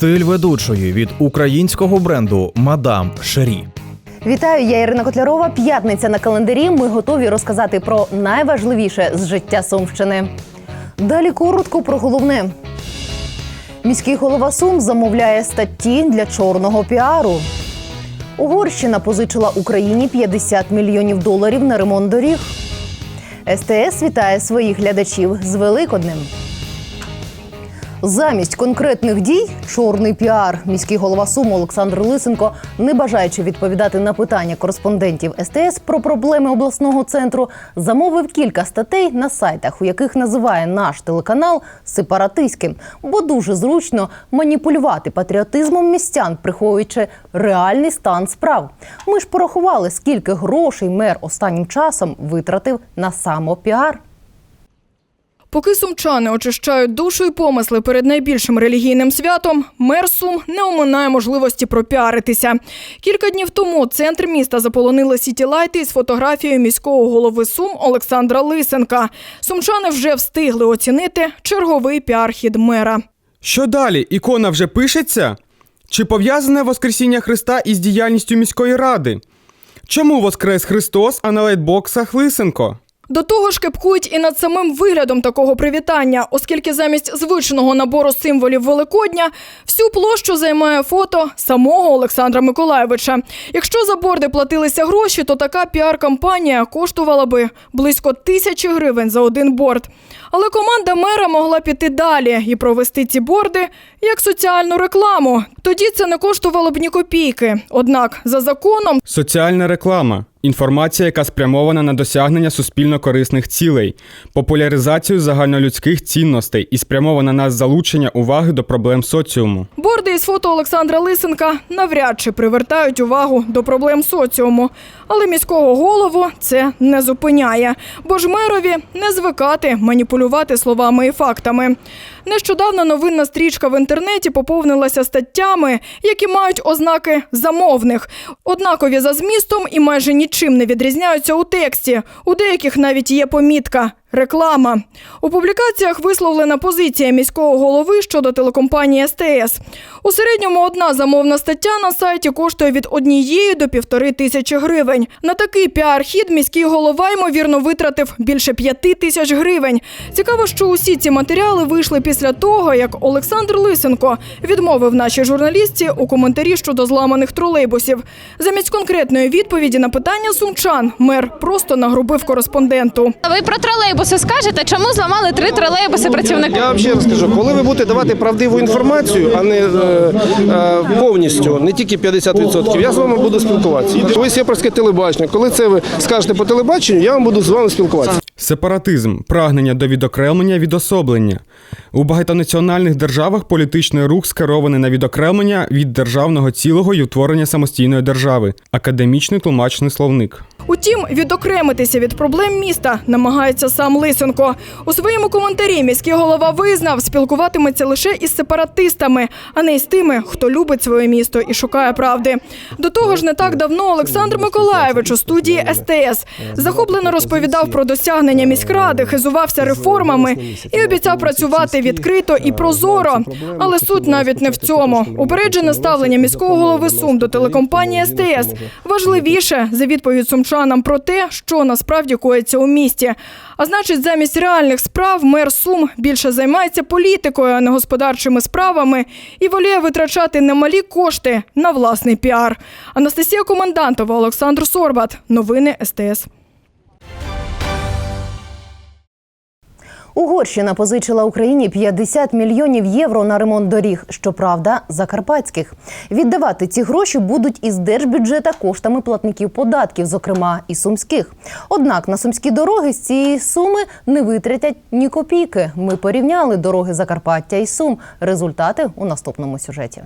Стиль ведучої від українського бренду Мадам Шері. Вітаю, я Ірина Котлярова. П'ятниця на календарі. Ми готові розказати про найважливіше з життя Сумщини. Далі коротко про головне. Міський голова Сум замовляє статті для чорного піару. Угорщина позичила Україні 50 мільйонів доларів на ремонт доріг. СТС вітає своїх глядачів з Великоднем. Замість конкретних дій чорний піар. Міський голова Суму Олександр Лисенко, не бажаючи відповідати на питання кореспондентів СТС про проблеми обласного центру, замовив кілька статей на сайтах, у яких називає наш телеканал сепаратистським, бо дуже зручно маніпулювати патріотизмом містян, приховуючи реальний стан справ. Ми ж порахували, скільки грошей мер останнім часом витратив на самопіар. Поки сумчани очищають душу і помисли перед найбільшим релігійним святом, мер Сум не оминає можливості пропіаритися. Кілька днів тому центр міста заполонили сітілайти із фотографією міського голови Сум Олександра Лисенка. Сумчани вже встигли оцінити черговий піар-хід мера. Що далі? Ікона вже пишеться? Чи пов'язане Воскресіння Христа із діяльністю міської ради? Чому Воскрес Христос, а на лайтбоксах Лисенко? До того ж кепкують і над самим виглядом такого привітання, оскільки замість звичного набору символів Великодня всю площу займає фото самого Олександра Миколайовича. Якщо за борди платилися гроші, то така піар-кампанія коштувала би близько тисячі гривень за один борд. Але команда мера могла піти далі і провести ці борди як соціальну рекламу. Тоді це не коштувало б ні копійки. Однак за законом Соціальна реклама. Інформація, яка спрямована на досягнення суспільно корисних цілей, популяризацію загальнолюдських цінностей і спрямована на залучення уваги до проблем соціуму. Борди із фото Олександра Лисенка навряд чи привертають увагу до проблем соціуму. Але міського голову це не зупиняє, бо ж мерові не звикати маніпулювати словами і фактами. Нещодавно новинна стрічка в інтернеті поповнилася статтями, які мають ознаки замовних, однакові за змістом і майже нічим не відрізняються у тексті. У деяких навіть є помітка. Реклама у публікаціях висловлена позиція міського голови щодо телекомпанії СТС. У середньому одна замовна стаття на сайті коштує від однієї до півтори тисячі гривень. На такий піар-хід міський голова ймовірно витратив більше п'яти тисяч гривень. Цікаво, що усі ці матеріали вийшли після того, як Олександр Лисенко відмовив нашій журналістці у коментарі щодо зламаних тролейбусів. Замість конкретної відповіді на питання сумчан мер просто нагрубив кореспонденту. Ви про тролейбуси скажете, чому зламали три тролейбуси працівники? Я вам ще раз коли ви будете давати правдиву інформацію, а не е, е, повністю, не тільки 50%, я з вами буду спілкуватися. Ви сепарське телебачення. Коли це ви скажете по телебаченню, я вам буду з вами спілкуватися. Сепаратизм прагнення до відокремлення відособлення. У багатонаціональних державах політичний рух скерований на відокремлення від державного цілого і утворення самостійної держави. Академічний тлумачний словник. Утім, відокремитися від проблем міста намагається сам Лисенко. У своєму коментарі міський голова визнав, спілкуватиметься лише із сепаратистами, а не із тими, хто любить своє місто і шукає правди. До того ж, не так давно Олександр Миколаєвич у студії СТС захоплено розповідав про досягнення міськради, хизувався реформами і обіцяв працювати відкрито і прозоро. Але суть навіть не в цьому. Упереджене ставлення міського голови Сум до телекомпанії СТС важливіше за відповідь сумчанам про те, що насправді коїться у місті. А значить, замість реальних справ мер Сум більше займається політикою, а не господарчими справами, і воліє витрачати немалі кошти на власний піар. Анастасія Комендантова, Олександр Сорбат. Новини СТС. Угорщина позичила Україні 50 мільйонів євро на ремонт доріг. Щоправда, закарпатських. Віддавати ці гроші будуть із держбюджета коштами платників податків, зокрема і сумських. Однак на сумські дороги з цієї суми не витратять ні копійки. Ми порівняли дороги Закарпаття і Сум. Результати у наступному сюжеті.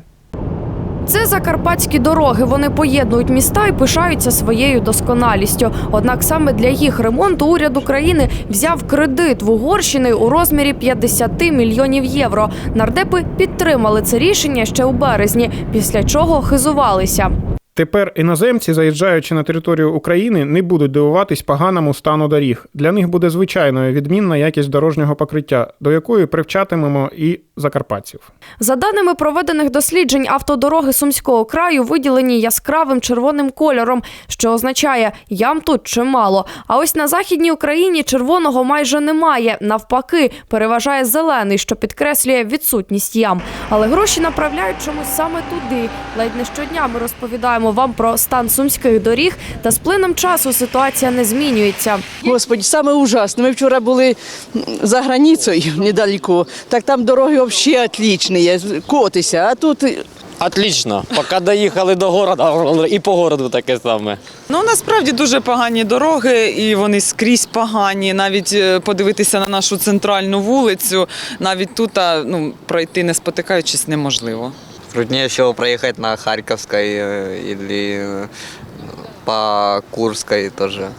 Це закарпатські дороги. Вони поєднують міста і пишаються своєю досконалістю. Однак саме для їх ремонту уряд України взяв кредит в Угорщини у розмірі 50 мільйонів євро. Нардепи підтримали це рішення ще у березні, після чого хизувалися. Тепер іноземці, заїжджаючи на територію України, не будуть дивуватись поганому стану доріг. Для них буде звичайною відмінна якість дорожнього покриття, до якої привчатимемо і закарпатців. За даними проведених досліджень, автодороги Сумського краю виділені яскравим червоним кольором, що означає ям тут чимало. А ось на західній Україні червоного майже немає. Навпаки, переважає зелений, що підкреслює відсутність ям. Але гроші направляють чомусь саме туди. Ледь не щодня ми розповідаємо вам про стан сумських доріг, та з плином часу ситуація не змінюється. Господи, саме ужасно. Ми вчора були за границею недалеко, так там дороги взагалі отличні, котися, а тут Отлично. Поки доїхали до города, і по городу таке саме. Ну насправді дуже погані дороги, і вони скрізь погані. Навіть е, подивитися на нашу центральну вулицю, навіть тут ну, пройти не спотикаючись неможливо. Труднее всего проехать на Харьковской э, или э, по Курской тоже.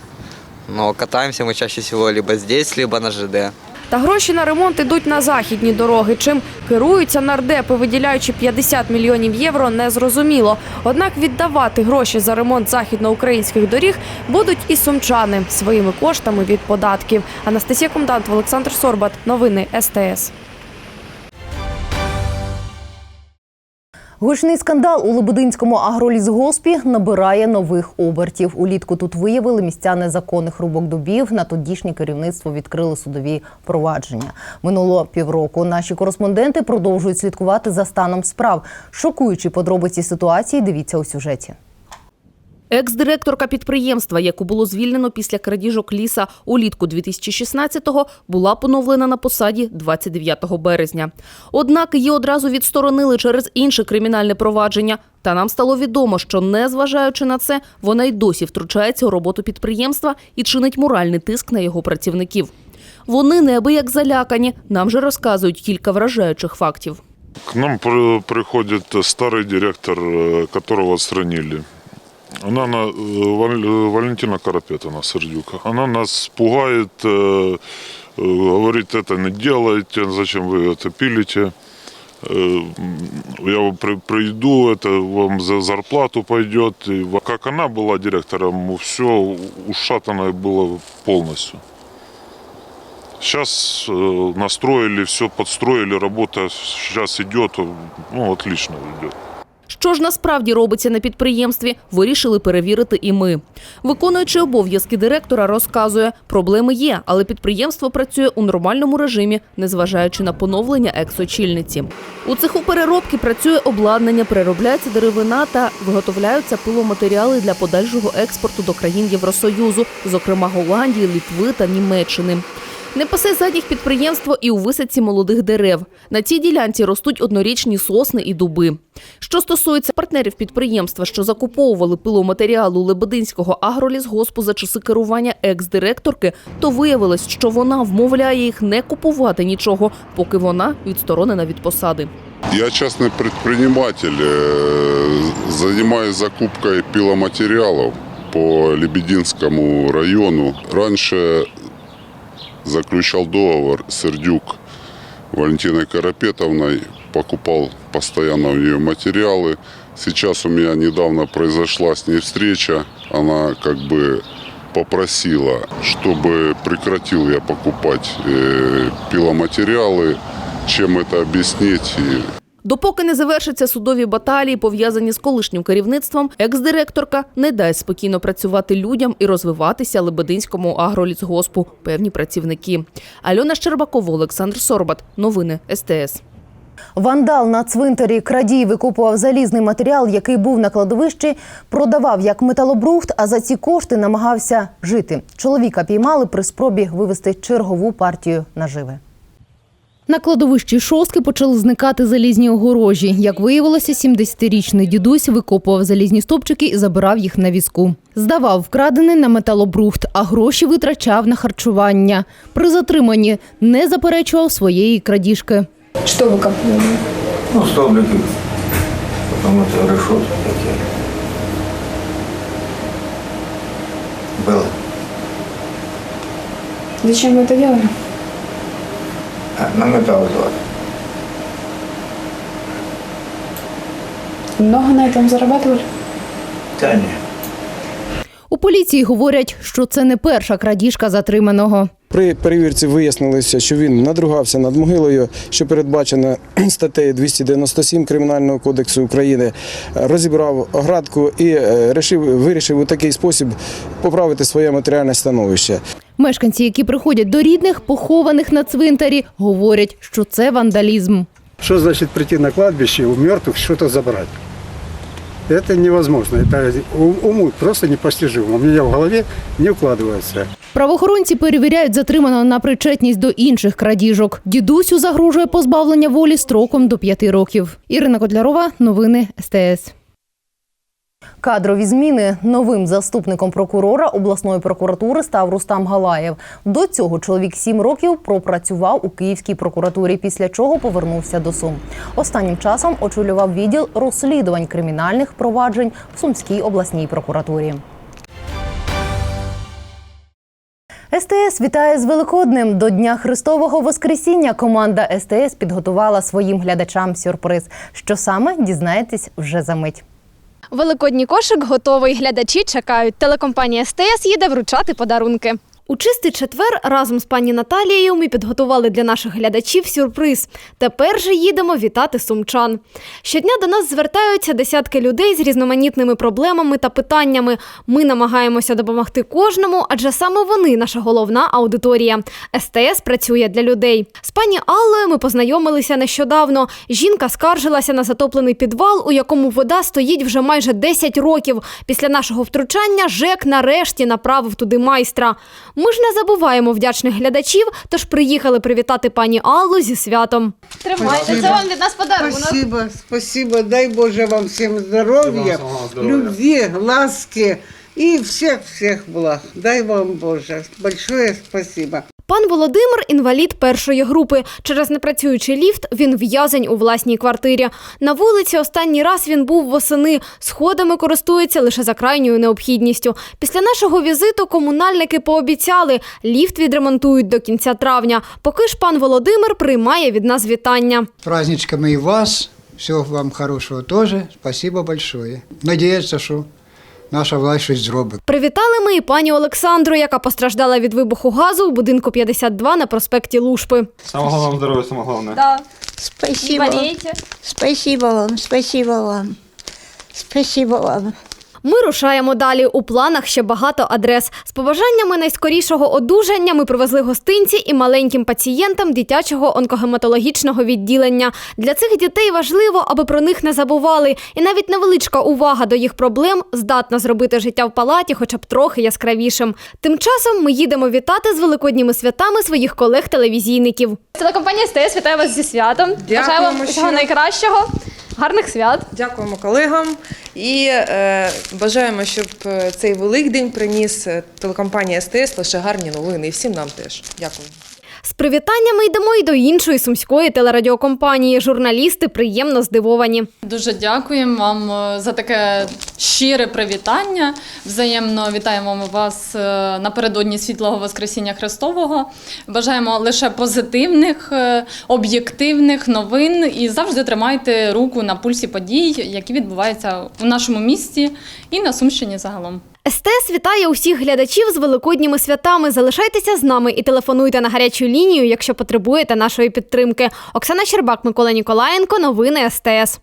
Но катаемся мы чаще всего либо здесь, либо на ЖД. Та гроші на ремонт ідуть на західні дороги. Чим керуються нардепи, виділяючи 50 мільйонів євро, незрозуміло. Однак віддавати гроші за ремонт західноукраїнських доріг будуть і сумчани своїми коштами від податків. Анастасія Комдант, Олександр Сорбат. Новини СТС. Гучний скандал у Лебединському агролісгоспі набирає нових обертів. Улітку тут виявили місця незаконних рубок дубів. На тодішнє керівництво відкрили судові провадження. Минуло півроку. Наші кореспонденти продовжують слідкувати за станом справ. Шокуючі подробиці ситуації. Дивіться у сюжеті. Екс-директорка підприємства, яку було звільнено після крадіжок ліса улітку 2016-го, була поновлена на посаді 29 березня. Однак її одразу відсторонили через інше кримінальне провадження. Та нам стало відомо, що незважаючи на це, вона й досі втручається у роботу підприємства і чинить моральний тиск на його працівників. Вони неабияк залякані. Нам же розказують кілька вражаючих фактів. К нам при- приходит старый директор, э, которого отстранили. Она, на- Вал- Валентина Карапетовна Сердюка. Она нас пугает, говорит, это не делайте, зачем вы это пилите. Я вам при- приду, это вам за зарплату пойдет. И как она была директором, все ушатанное было полностью. Сейчас э, настроили, все подстроили, работа сейчас идет, ну, отлично идет. Що ж насправді робиться на підприємстві, вирішили перевірити і ми. Виконуючи обов'язки директора, розказує, проблеми є, але підприємство працює у нормальному режимі, незважаючи на поновлення екс-очільниці. У цеху переробки працює обладнання, переробляється деревина та виготовляються пиломатеріали для подальшого експорту до країн Євросоюзу, зокрема Голландії, Літви та Німеччини. Не пасе задніх підприємство і у висадці молодих дерев. На цій ділянці ростуть однорічні сосни і дуби. Що стосується партнерів підприємства, що закуповували пиломатеріали у Лебединського агролісгоспу за часи керування екс-директорки, то виявилось, що вона вмовляє їх не купувати нічого, поки вона відсторонена від посади. Я частный предприниматель, э, занимаюсь закупкой пиломатериалов по Лебединскому району. Раньше заключал договор Сердюк Валентиной Карапетовной, покупал постоянно у нее материалы. Сейчас у меня недавно произошла с ней встреча. Она как бы попросила, чтобы прекратил я покупать э, пиломатериалы. Чем это объяснить? Допоки не завершаться судові баталії, пов'язані з колишнім керівництвом, екс-директорка не дасть спокійно працювати людям і розвиватися Лебединському агролісгоспу певні працівники. Альона Щербакова, Олександр Сорбат. Новини СТС. Вандал на цвинтарі крадій викопував залізний матеріал, який був на кладовищі, продавав як металобрухт, а за ці кошти намагався жити. Чоловіка піймали при спробі вивезти чергову партію наживи. На кладовищі шостки почали зникати залізні огорожі. Як виявилося, 70-річний дідусь викопував залізні стопчики і забирав їх на візку. Здавав вкрадене на металобрухт, а гроші витрачав на харчування. При затриманні не заперечував своєї крадіжки. Що ви копали? Ну, столбики. Потом это решетки. Было. Зачем ви це робили? На металл два. Много на этом зарабатывали? Та ні. У поліції говорять, що це не перша крадіжка затриманого. При перевірці вияснилося, що він надругався над могилою, що передбачено статтею 297 Кримінального кодексу України, розібрав оградку і е, вирішив у такий спосіб поправити своє матеріальне становище. Мешканці, які приходять до рідних, похованих на цвинтарі, говорять, що це вандалізм. Что значит прийти на кладбище у мертвых что-то забрать? Это невозможно. Это ум- уму просто непостижимо. У меня в голове не укладывается. Правоохоронці перевіряють затриманого на причетність до інших крадіжок. Дідусю загрожує позбавлення волі строком до п'яти років. Ірина Котлярова, новини СТС. Кадрові зміни новим заступником прокурора обласної прокуратури став Рустам Галаєв. До цього чоловік сім років пропрацював у Київській прокуратурі, після чого повернувся до Сум. Останнім часом очолював відділ розслідувань кримінальних проваджень в Сумській обласній прокуратурі. СТС вітає з Великоднем. До Дня Христового Воскресіння команда СТС підготувала своїм глядачам сюрприз. Що саме дізнаєтесь вже за мить. Великодній кошик готовий. Глядачі чекають. Телекомпанія СТС їде вручати подарунки. У чистий четвер разом з пані Наталією ми підготували для наших глядачів сюрприз. Тепер же їдемо вітати сумчан. Щодня до нас звертаються десятки людей з різноманітними проблемами та питаннями. Ми намагаємося допомогти кожному, адже саме вони наша головна аудиторія. СТС працює для людей. З пані Аллою ми познайомилися нещодавно. Жінка скаржилася на затоплений підвал, у якому вода стоїть вже майже 10 років. Після нашого втручання ЖЕК нарешті направив туди майстра. Ми ж не забуваємо вдячних глядачів, тож приїхали привітати пані Аллу зі святом. Тримайте, це вам від нас подарунок. Спасибо, спасибо. Дай Боже вам всім здоров'я, любви, ласки і всіх всіх благ. Дай вам Боже. Большое спасибо. Пан Володимир інвалід першої групи. Через непрацюючий ліфт він в'язень у власній квартирі. На вулиці останній раз він був восени. Сходами користується лише за крайньою необхідністю. Після нашого візиту комунальники пообіцяли, ліфт відремонтують до кінця травня. Поки ж пан Володимир приймає від нас вітання. Праздничками и вас. Всего вам хорошего тоже. Спасибо большое. Надеяться, что наша власть щось зробить. Привітали ми і пані Олександру, яка постраждала від вибуху газу у будинку 52 на проспекті Лушпи. Самого вам здоров'я, самого головне. Да. Спасибо. Не болейте. Спасибо вам, спасибо вам. Спасибо вам. Ми рушаємо далі. У планах ще багато адрес. З побажаннями найскорішого одужання ми привезли гостинці і маленьким пацієнтам дитячого онкогематологічного відділення. Для цих дітей важливо, аби про них не забували. І навіть невеличка увага до їх проблем здатна зробити життя в палаті, хоча б трохи яскравішим. Тим часом ми їдемо вітати з великодніми святами своїх колег-телевізійників. Телекомпанія СТС вітає вас зі святом. Бажаю вам всього найкращого. Гарних свят. Дякуємо колегам і е, бажаємо, щоб е, цей Великдень приніс е, телекомпанія СТС лише гарні новини. І всім нам теж. Дякую. Привітаннями йдемо й до іншої сумської телерадіокомпанії. Журналісти приємно здивовані. Дуже дякуємо вам е, за таке щире привітання. Взаємно вітаємо вас е, напередодні світлого Воскресіння Христового. Бажаємо лише позитивних, е, об'єктивних новин і завжди тримайте руку на пульсі подій, які відбуваються у нашому місті і на Сумщині загалом. СТС вітає усіх глядачів з великодніми святами. Залишайтеся з нами і телефонуйте на гарячу лінію, якщо потребуєте нашої підтримки. Оксана Щербак, Микола Ніколаєнко. Новини СТС.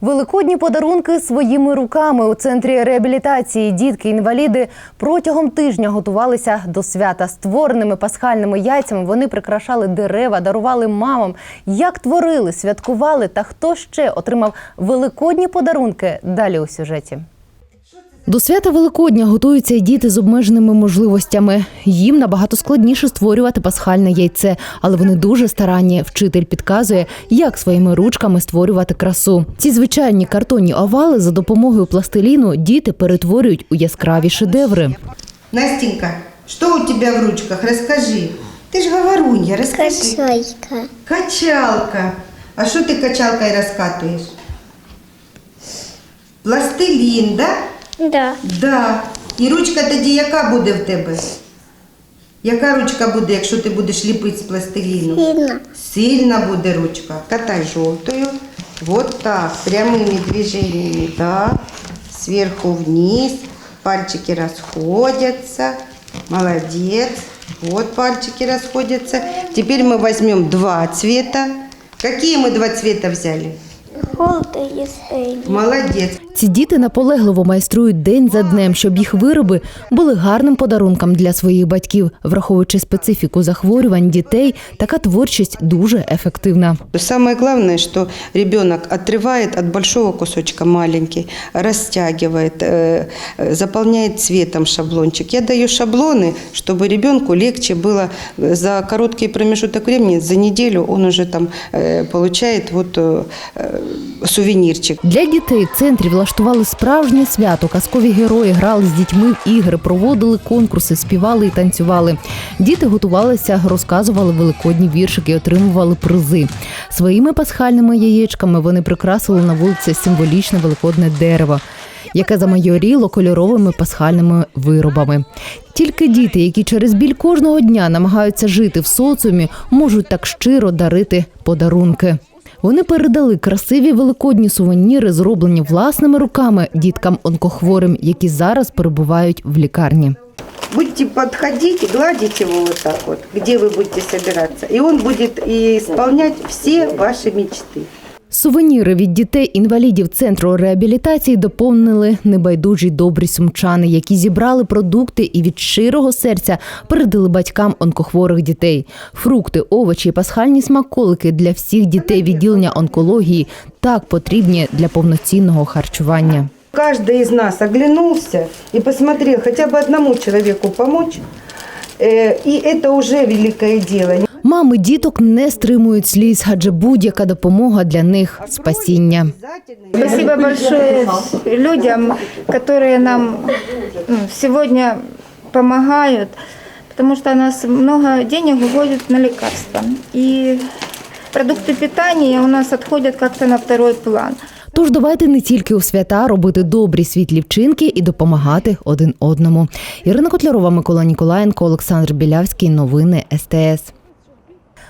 Великодні подарунки своїми руками у центрі реабілітації дітки-інваліди протягом тижня готувалися до свята. Створеними пасхальними яйцями вони прикрашали дерева, дарували мамам. Як творили, святкували та хто ще отримав великодні подарунки? Далі у сюжеті. До свята Великодня готуються й діти з обмеженими можливостями. Їм набагато складніше створювати пасхальне яйце, але вони дуже старанні. Вчитель підказує, як своїми ручками створювати красу. Ці звичайні картонні овали за допомогою пластиліну діти перетворюють у яскраві шедеври. Настенька, что у тебя в ручках? Расскажи. Ты же говорунья, расскажи. Качайка. Качалка. А що ти качалкою розкатуєш? Пластилін, да? Да. Да. І ручка тоді яка буде в тебе? Яка ручка буде, якщо ти будеш ліпити з пластиліну? Сильно. Сильна буде ручка. Катай жовтою. Вот так, прямыми движениями, да. сверху вниз, пальчики расходятся, молодец, вот пальчики расходятся. Теперь мы возьмем два цвета. Какие мы два цвета взяли? Желтый и синий. Молодец. Ці діти наполегливо майструють день за днем, щоб їх вироби були гарним подарунком для своїх батьків. Враховуючи специфіку захворювань дітей, така творчість дуже ефективна. Самое главное, что ребенок отрывает от большого кусочка маленький, растягивает, э, э, заполняет цветом шаблончик. Я даю шаблоны, чтобы ребенку легче было э, за короткий промежуток времени, за неделю он уже там э, получает вот э, э, сувенирчик. Для дітей в центрі влаштували справжнє свято. Казкові герої грали з дітьми в ігри, проводили конкурси, співали і танцювали. Діти готувалися, розказували великодні віршики, отримували призи. Своїми пасхальними яєчками вони прикрасили на вулиці символічне великодне дерево. Яке замайоріло кольоровими пасхальними виробами. Тільки діти, які через біль кожного дня намагаються жити в соціумі, можуть так щиро дарити подарунки. Вони передали красиві великодні сувеніри, зроблені власними руками діткам онкохворим, які зараз перебувають в лікарні. Будете подходить гладить его вот так вот, где вы будете собираться. И он будет исполнять все ваши мечты. Сувеніри від дітей-інвалідів центру реабілітації доповнили небайдужі добрі сумчани, які зібрали продукти і від щирого серця передали батькам онкохворих дітей. Фрукти, овочі, пасхальні смаколики для всіх дітей відділення онкології так потрібні для повноцінного харчування. Каждый из нас оглянулся и посмотрел хотя бы одному человеку помочь. Э, И это уже великое дело. Мами діток не стримують сліз, адже будь-яка допомога для них спасіння. Спасибо большое людям, которые нам ну, сегодня помогают, потому что у нас много денег уходит на лекарства. И продукты питания у нас отходят как-то на второй план. Тож давайте не тільки у свята робити добрі світлі вчинки і допомагати один одному. Ірина Котлярова, Микола Ніколаєнко, Олександр Білявський. Новини СТС.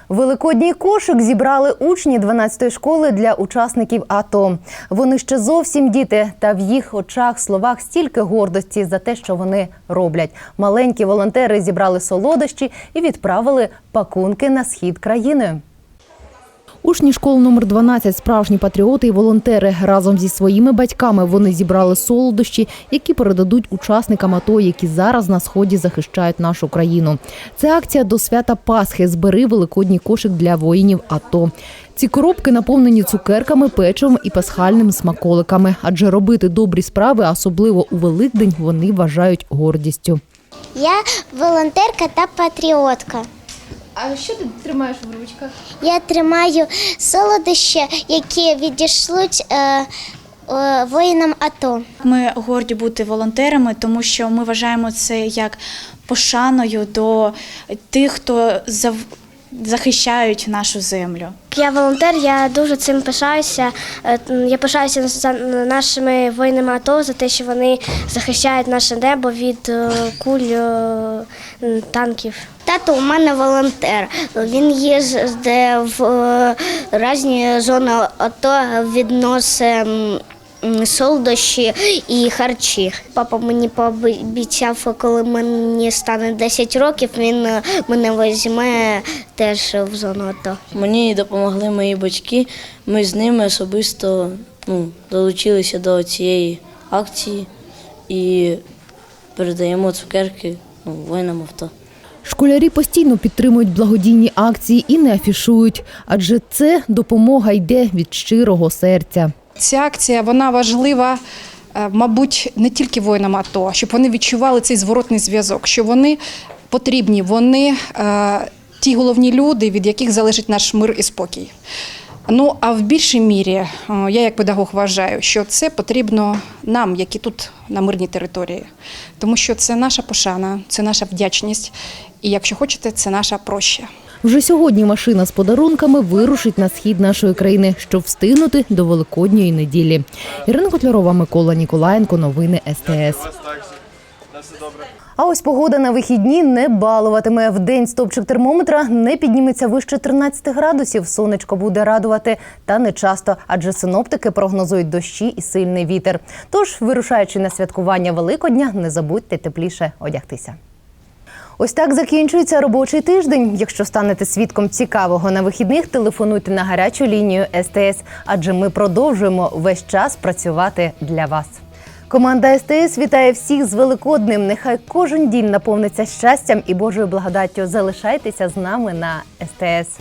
Великодній кошик зібрали учні 12-ї школи для учасників АТО. Вони ще зовсім діти, та в їх очах, словах стільки гордості за те, що вони роблять. Маленькі волонтери зібрали солодощі і відправили пакунки на схід країни. Учні школи номер 12 справжні патріоти і волонтери. Разом зі своїми батьками вони зібрали солодощі, які передадуть учасникам АТО, які зараз на сході захищають нашу країну. Це акція до свята Пасхи. Збери великодній кошик для воїнів АТО. Ці коробки наповнені цукерками, печивом і пасхальними смаколиками. Адже робити добрі справи, особливо у Великдень, вони вважають гордістю. Я волонтерка та патріотка. А що ти тримаєш в ручках? Я тримаю солодощі, які відійшлють е, е, воїнам АТО. Ми горді бути волонтерами, тому що ми вважаємо це як пошаною до тих, хто зав- захищають нашу землю. Я волонтер, я дуже цим пишаюся. Е, Я пишаюся за нашими воїнами АТО за те, що вони захищають наше небо від е, куль е, танків. Тато у мене волонтер. Він їздить в е, різні зони АТО, відносить солодощі і харчі. Папа мені пообіцяв, коли мені стане 10 років, він е, мене візьме теж в зону АТО. Мені допомогли мої батьки. Ми з ними особисто ну, долучилися до цієї акції і передаємо цукерки ну, воїнам авто. Школярі постійно підтримують благодійні акції і не афішують, адже це допомога йде від щирого серця. Ця акція вона важлива, е, мабуть, не тільки воїнам АТО, щоб вони відчували цей зворотний зв'язок, що вони потрібні, вони е, ті головні люди, від яких залежить наш мир і спокій. Ну а в більшій мірі е, я як педагог вважаю, що це потрібно нам, які тут на мирній території, тому що це наша пошана, це наша вдячність, і якщо хочете, це наша проща. Вже сьогодні машина з подарунками вирушить на схід нашої країни, щоб встигнути до Великодньої неділі. Ірина Котлярова, Микола Ніколаєнко. Новини СТС. А ось погода на вихідні не балуватиме. В день стопчик термометра не підніметься вище 13 градусів. Сонечко буде радувати, та не часто, адже синоптики прогнозують дощі і сильний вітер. Тож, вирушаючи на святкування Великодня, не забудьте тепліше одягтися. Ось так закінчується робочий тиждень. Якщо станете свідком цікавого на вихідних, телефонуйте на гарячу лінію СТС, адже ми продовжуємо весь час працювати для вас. Команда СТС вітає всіх з Великодним. Нехай кожен день наповниться щастям і Божою благодаттю. Залишайтеся з нами на СТС.